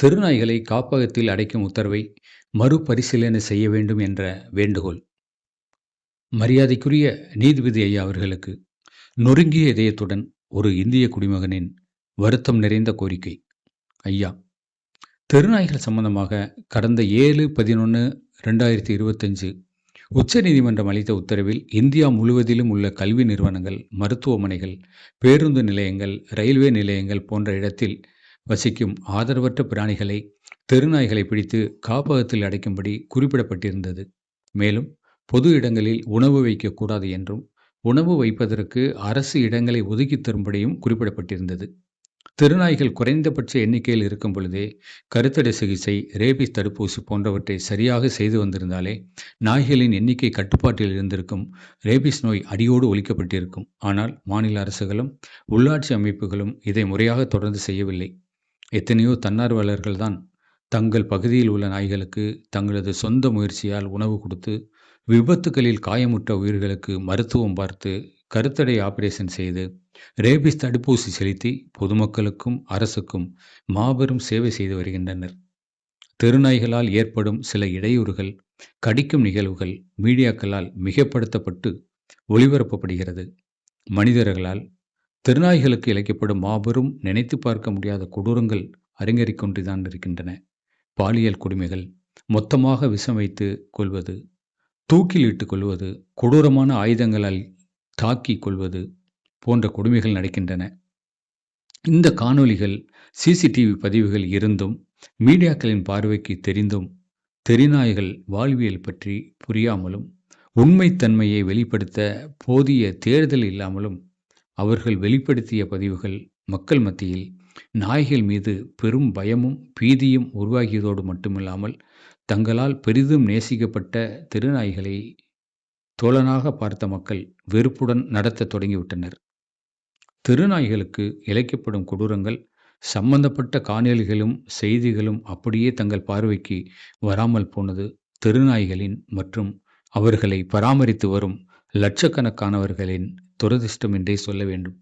தெருநாய்களை காப்பகத்தில் அடைக்கும் உத்தரவை மறுபரிசீலனை செய்ய வேண்டும் என்ற வேண்டுகோள். மரியாதைக்குரிய நீதிபதி ஐயா அவர்களுக்கு நொறுங்கிய இதயத்துடன் ஒரு இந்திய குடிமகனின் வருத்தம் நிறைந்த கோரிக்கை. ஐயா தெருநாய்கள் சம்பந்தமாக கடந்த ஏழு பதினொன்று ரெண்டாயிரத்தி இருபத்தஞ்சு உச்சநீதிமன்றம் அளித்த உத்தரவில் இந்தியா முழுவதிலும் உள்ள கல்வி நிறுவனங்கள் மருத்துவமனைகள் பேருந்து நிலையங்கள் ரயில்வே நிலையங்கள் போன்ற இடத்தில் வசிக்கும் ஆதரவற்ற பிராணிகளை தெருநாய்களை பிடித்து காப்பகத்தில் அடைக்கும்படி குறிப்பிடப்பட்டிருந்தது. மேலும் பொது இடங்களில் உணவு வைக்கக்கூடாது என்றும் உணவு வைப்பதற்கு அரசு இடங்களை ஒதுக்கி தரும்படியும் குறிப்பிடப்பட்டிருந்தது. திருநாய்கள் குறைந்தபட்ச எண்ணிக்கையில் இருக்கும் பொழுதே கருத்தடை சிகிச்சை ரேபிஸ் தடுப்பூசி போன்றவற்றை சரியாக செய்து வந்திருந்தாலே நாய்களின் எண்ணிக்கை கட்டுப்பாட்டில் இருந்திருக்கும் ரேபிஸ் நோய் அடியோடு ஒழிக்கப்பட்டிருக்கும் ஆனால் மாநில அரசுகளும் உள்ளாட்சி அமைப்புகளும் இதை முறையாக தொடர்ந்து செய்யவில்லை. எத்தனையோ தன்னார்வலர்கள் தான் தங்கள் பகுதியில் உள்ள நாய்களுக்கு தங்களது சொந்த முயற்சியால் உணவு கொடுத்து விபத்துகளில் காயமுற்ற உயிர்களுக்கு மருத்துவம் பார்த்து கருத்தடை ஆபரேஷன் செய்து ரேபிஸ் தடுப்பூசி செலுத்தி பொதுமக்களுக்கும் அரசுக்கும் மாபெரும் சேவை செய்து வருகின்றனர். தெருநாய்களால் ஏற்படும் சில இடையூறுகள் கடிக்கும் நிகழ்வுகள் மீடியாக்களால் மிகப்படுத்தப்பட்டு ஒளிபரப்பப்படுகிறது. மனிதர்களால் தெருநாய்களுக்கு இழைக்கப்படும் மாபெரும் நினைத்து பார்க்க முடியாத கொடூரங்கள் அரங்கேறிக் கொண்டுதான் இருக்கின்றன. பாலியல் கொடுமைகள் மொத்தமாக விஷம் வைத்து கொள்வது தூக்கில் இட்டு கொள்வது கொடூரமான ஆயுதங்களால் தாக்கி கொள்வது போன்ற கொடுமைகள் நடக்கின்றன. இந்த காணொளிகள் சிசிடிவி பதிவுகள் இருந்தும் மீடியாக்களின் பார்வைக்கு தெரிந்தும் தெரிநாய்கள் வாழ்வியல் பற்றி புரியாமலும் உண்மைத்தன்மையை வெளிப்படுத்த போதிய தேர்தல் இல்லாமலும் அவர்கள் வெளிப்படுத்திய பதிவுகள் மக்கள் மத்தியில் நாய்கள் மீது பெரும் பயமும் பீதியும் உருவாகியதோடு மட்டுமில்லாமல் தங்களால் பெரிதும் நேசிக்கப்பட்ட திருநாய்களை தோழனாக பார்த்த மக்கள் வெறுப்புடன் நடத்த தொடங்கிவிட்டனர். திருநாய்களுக்கு இழைக்கப்படும் கொடூரங்கள் சம்பந்தப்பட்ட காணொலிகளும் செய்திகளும் அப்படியே தங்கள் பார்வைக்கு வராமல் போனது தெருநாய்களின் மற்றும் அவர்களை பராமரித்து வரும் லட்சக்கணக்கானவர்களின் துரதிர்ஷ்டம் என்றே சொல்ல வேண்டும்.